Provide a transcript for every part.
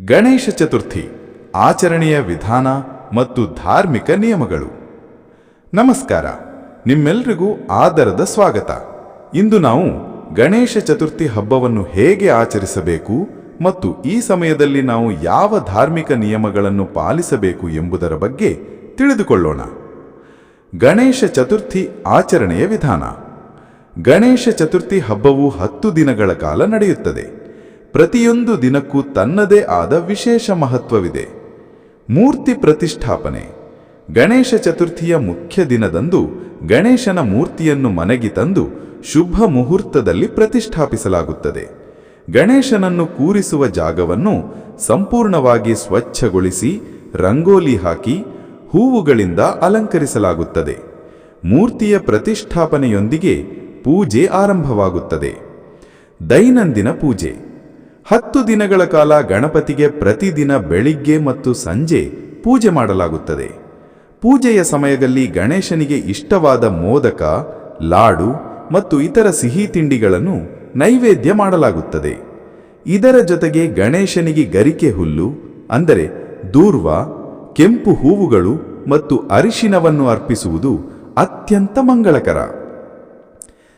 ಗಣೇಶ ಚತುರ್ಥಿ, ಆಚರಣೆಯ ವಿಧಾನ ಮತ್ತು ಧಾರ್ಮಿಕ ನಿಯಮಗಳು. ನಮಸ್ಕಾರ, ನಿಮ್ಮೆಲ್ರಿಗೂ ಆದರದ ಸ್ವಾಗತ. ಇಂದು ನಾವು ಗಣೇಶ ಚತುರ್ಥಿ ಹಬ್ಬವನ್ನು ಹೇಗೆ ಆಚರಿಸಬೇಕು ಮತ್ತು ಈ ಸಮಯದಲ್ಲಿ ನಾವು ಯಾವ ಧಾರ್ಮಿಕ ನಿಯಮಗಳನ್ನು ಪಾಲಿಸಬೇಕು ಎಂಬುದರ ಬಗ್ಗೆ ತಿಳಿದುಕೊಳ್ಳೋಣ. ಗಣೇಶ ಚತುರ್ಥಿ ಆಚರಣೆಯ ವಿಧಾನ. ಗಣೇಶ ಚತುರ್ಥಿ ಹಬ್ಬವು ಹತ್ತು ದಿನಗಳ ಕಾಲ ನಡೆಯುತ್ತದೆ. ಪ್ರತಿಯೊಂದು ದಿನಕ್ಕೂ ತನ್ನದೇ ಆದ ವಿಶೇಷ ಮಹತ್ವವಿದೆ. ಮೂರ್ತಿ ಪ್ರತಿಷ್ಠಾಪನೆ. ಗಣೇಶ ಚತುರ್ಥಿಯ ಮುಖ್ಯ ದಿನದಂದು ಗಣೇಶನ ಮೂರ್ತಿಯನ್ನು ಮನೆಗೆ ತಂದು ಶುಭ ಮುಹೂರ್ತದಲ್ಲಿ ಪ್ರತಿಷ್ಠಾಪಿಸಲಾಗುತ್ತದೆ. ಗಣೇಶನನ್ನು ಕೂರಿಸುವ ಜಾಗವನ್ನು ಸಂಪೂರ್ಣವಾಗಿ ಸ್ವಚ್ಛಗೊಳಿಸಿ ರಂಗೋಲಿ ಹಾಕಿ ಹೂವುಗಳಿಂದ ಅಲಂಕರಿಸಲಾಗುತ್ತದೆ. ಮೂರ್ತಿಯ ಪ್ರತಿಷ್ಠಾಪನೆಯೊಂದಿಗೆ ಪೂಜೆ ಆರಂಭವಾಗುತ್ತದೆ. ದೈನಂದಿನ ಪೂಜೆ. ಹತ್ತು ದಿನಗಳ ಕಾಲ ಗಣಪತಿಗೆ ಪ್ರತಿದಿನ ಬೆಳಿಗ್ಗೆ ಮತ್ತು ಸಂಜೆ ಪೂಜೆ ಮಾಡಲಾಗುತ್ತದೆ. ಪೂಜೆಯ ಸಮಯದಲ್ಲಿ ಗಣೇಶನಿಗೆ ಇಷ್ಟವಾದ ಮೋದಕ, ಲಾಡು ಮತ್ತು ಇತರ ಸಿಹಿ ತಿಂಡಿಗಳನ್ನು ನೈವೇದ್ಯ ಮಾಡಲಾಗುತ್ತದೆ. ಇದರ ಜೊತೆಗೆ ಗಣೇಶನಿಗೆ ಗರಿಕೆ ಹುಲ್ಲು, ಅಂದರೆ ದೂರ್ವ, ಕೆಂಪು ಹೂವುಗಳು ಮತ್ತು ಅರಿಶಿನವನ್ನು ಅರ್ಪಿಸುವುದು ಅತ್ಯಂತ ಮಂಗಳಕರ.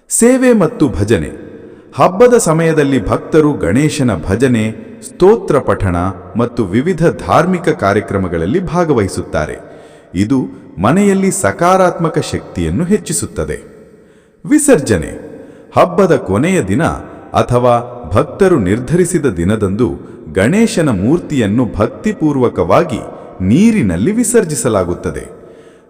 ಸೇವೆ ಮತ್ತು ಭಜನೆ. ಹಬ್ಬದ ಸಮಯದಲ್ಲಿ ಭಕ್ತರು ಗಣೇಶನ ಭಜನೆ, ಸ್ತೋತ್ರ ಪಠಣ ಮತ್ತು ವಿವಿಧ ಧಾರ್ಮಿಕ ಕಾರ್ಯಕ್ರಮಗಳಲ್ಲಿ ಭಾಗವಹಿಸುತ್ತಾರೆ. ಇದು ಮನೆಯಲ್ಲಿ ಸಕಾರಾತ್ಮಕ ಶಕ್ತಿಯನ್ನು ಹೆಚ್ಚಿಸುತ್ತದೆ. ವಿಸರ್ಜನೆ. ಹಬ್ಬದ ಕೊನೆಯ ದಿನ ಅಥವಾ ಭಕ್ತರು ನಿರ್ಧರಿಸಿದ ದಿನದಂದು ಗಣೇಶನ ಮೂರ್ತಿಯನ್ನು ಭಕ್ತಿಪೂರ್ವಕವಾಗಿ ನೀರಿನಲ್ಲಿ ವಿಸರ್ಜಿಸಲಾಗುತ್ತದೆ.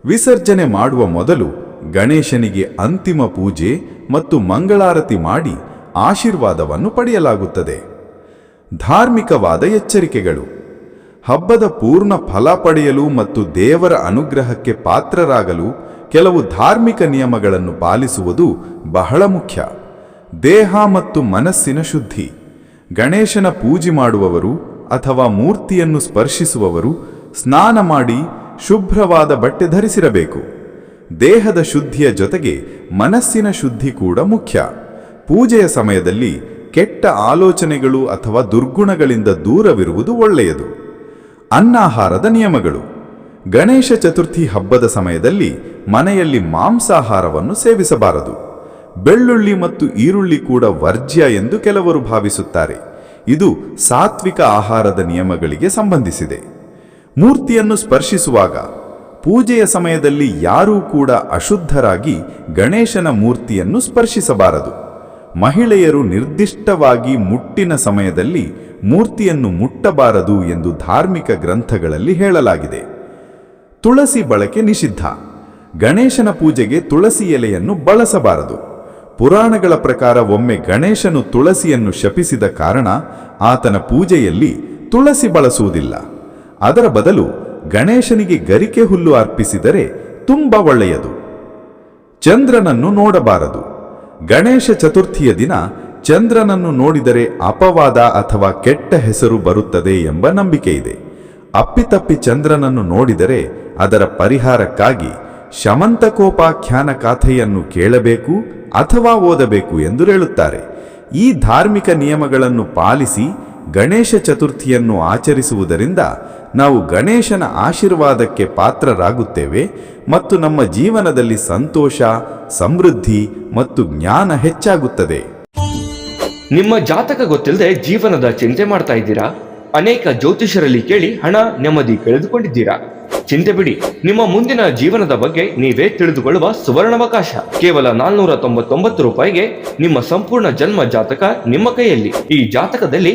ವಿಸರ್ಜನೆ ಮಾಡುವ ಮೊದಲು ಗಣೇಶನಿಗೆ ಅಂತಿಮ ಪೂಜೆ ಮತ್ತು ಮಂಗಳಾರತಿ ಮಾಡಿ ಆಶೀರ್ವಾದವನ್ನು ಪಡೆಯಲಾಗುತ್ತದೆ. ಧಾರ್ಮಿಕವಾದ ಎಚ್ಚರಿಕೆಗಳು. ಹಬ್ಬದ ಪೂರ್ಣ ಫಲ ಪಡೆಯಲು ಮತ್ತು ದೇವರ ಅನುಗ್ರಹಕ್ಕೆ ಪಾತ್ರರಾಗಲು ಕೆಲವು ಧಾರ್ಮಿಕ ನಿಯಮಗಳನ್ನು ಪಾಲಿಸುವುದು ಬಹಳ ಮುಖ್ಯ. ದೇಹ ಮತ್ತು ಮನಸ್ಸಿನ ಶುದ್ಧಿ. ಗಣೇಶನ ಪೂಜೆ ಮಾಡುವವರು ಅಥವಾ ಮೂರ್ತಿಯನ್ನು ಸ್ಪರ್ಶಿಸುವವರು ಸ್ನಾನ ಮಾಡಿ ಶುಭ್ರವಾದ ಬಟ್ಟೆ ಧರಿಸಿರಬೇಕು. ದೇಹದ ಶುದ್ಧಿಯ ಜೊತೆಗೆ ಮನಸ್ಸಿನ ಶುದ್ಧಿ ಕೂಡ ಮುಖ್ಯ. ಪೂಜೆಯ ಸಮಯದಲ್ಲಿ ಕೆಟ್ಟ ಆಲೋಚನೆಗಳು ಅಥವಾ ದುರ್ಗುಣಗಳಿಂದ ದೂರವಿರುವುದು ಒಳ್ಳೆಯದು. ಅನ್ನಾಹಾರದ ನಿಯಮಗಳು. ಗಣೇಶ ಚತುರ್ಥಿ ಹಬ್ಬದ ಸಮಯದಲ್ಲಿ ಮನೆಯಲ್ಲಿ ಮಾಂಸಾಹಾರವನ್ನು ಸೇವಿಸಬಾರದು. ಬೆಳ್ಳುಳ್ಳಿ ಮತ್ತು ಈರುಳ್ಳಿ ಕೂಡ ವರ್ಜ್ಯ ಎಂದು ಕೆಲವರು ಭಾವಿಸುತ್ತಾರೆ. ಇದು ಸಾತ್ವಿಕ ಆಹಾರದ ನಿಯಮಗಳಿಗೆ ಸಂಬಂಧಿಸಿದೆ. ಮೂರ್ತಿಯನ್ನು ಸ್ಪರ್ಶಿಸುವಾಗ, ಪೂಜೆಯ ಸಮಯದಲ್ಲಿ ಯಾರೂ ಕೂಡ ಅಶುದ್ಧರಾಗಿ ಗಣೇಶನ ಮೂರ್ತಿಯನ್ನು ಸ್ಪರ್ಶಿಸಬಾರದು. ಮಹಿಳೆಯರು ನಿರ್ದಿಷ್ಟವಾಗಿ ಮುಟ್ಟಿನ ಸಮಯದಲ್ಲಿ ಮೂರ್ತಿಯನ್ನು ಮುಟ್ಟಬಾರದು ಎಂದು ಧಾರ್ಮಿಕ ಗ್ರಂಥಗಳಲ್ಲಿ ಹೇಳಲಾಗಿದೆ. ತುಳಸಿ ಬಳಕೆ ನಿಷಿದ್ಧ. ಗಣೇಶನ ಪೂಜೆಗೆ ತುಳಸಿ ಎಲೆಯನ್ನು ಬಳಸಬಾರದು. ಪುರಾಣಗಳ ಪ್ರಕಾರ ಒಮ್ಮೆ ಗಣೇಶನು ತುಳಸಿಯನ್ನು ಶಪಿಸಿದ ಕಾರಣ ಆತನ ಪೂಜೆಯಲ್ಲಿ ತುಳಸಿ ಬಳಸುವುದಿಲ್ಲ. ಅದರ ಬದಲು ಗಣೇಶನಿಗೆ ಗರಿಕೆ ಹುಲ್ಲು ಅರ್ಪಿಸಿದರೆ ತುಂಬ ಒಳ್ಳೆಯದು. ಚಂದ್ರನನ್ನು ನೋಡಬಾರದು. ಗಣೇಶ ಚತುರ್ಥಿಯ ದಿನ ಚಂದ್ರನನ್ನು ನೋಡಿದರೆ ಅಪವಾದ ಅಥವಾ ಕೆಟ್ಟ ಹೆಸರು ಬರುತ್ತದೆ ಎಂಬ ನಂಬಿಕೆ ಇದೆ. ಅಪ್ಪಿತಪ್ಪಿ ಚಂದ್ರನನ್ನು ನೋಡಿದರೆ ಅದರ ಪರಿಹಾರಕ್ಕಾಗಿ ಶಮಂತಕೋಪಾಖ್ಯಾನ ಕಾಥೆಯನ್ನು ಕೇಳಬೇಕು ಅಥವಾ ಓದಬೇಕು ಎಂದು ಹೇಳುತ್ತಾರೆ. ಈ ಧಾರ್ಮಿಕ ನಿಯಮಗಳನ್ನು ಪಾಲಿಸಿ ಗಣೇಶ ಚತುರ್ಥಿಯನ್ನು ಆಚರಿಸುವುದರಿಂದ ನಾವು ಗಣೇಶನ ಆಶೀರ್ವಾದಕ್ಕೆ ಪಾತ್ರರಾಗುತ್ತೇವೆ ಮತ್ತು ನಮ್ಮ ಜೀವನದಲ್ಲಿ ಸಂತೋಷ, ಸಮೃದ್ಧಿ ಮತ್ತು ಜ್ಞಾನ ಹೆಚ್ಚಾಗುತ್ತದೆ. ನಿಮ್ಮ ಜಾತಕ ಗೊತ್ತಿಲ್ಲದೆ ಜೀವನದ ಚಿಂತೆ ಮಾಡ್ತಾ ಇದ್ದೀರಾ? ಅನೇಕ ಜ್ಯೋತಿಷರಲ್ಲಿ ಕೇಳಿ ಹಣ, ನೆಮ್ಮದಿ ಕಳೆದುಕೊಂಡಿದ್ದೀರಾ? ಚಿಂತೆ ಬಿಡಿ, ನಿಮ್ಮ ಮುಂದಿನ ಜೀವನದ ಬಗ್ಗೆ ನೀವೇ ತಿಳಿದುಕೊಳ್ಳುವ ಸುವರ್ಣಾವಕಾಶ. ಕೇವಲ ನಾಲ್ನೂರ ತೊಂಬತ್ತೊಂಬತ್ತು ರೂಪಾಯಿಗೆ ನಿಮ್ಮ ಸಂಪೂರ್ಣ ಜನ್ಮ ಜಾತಕ ನಿಮ್ಮ ಕೈಯಲ್ಲಿ. ಈ ಜಾತಕದಲ್ಲಿ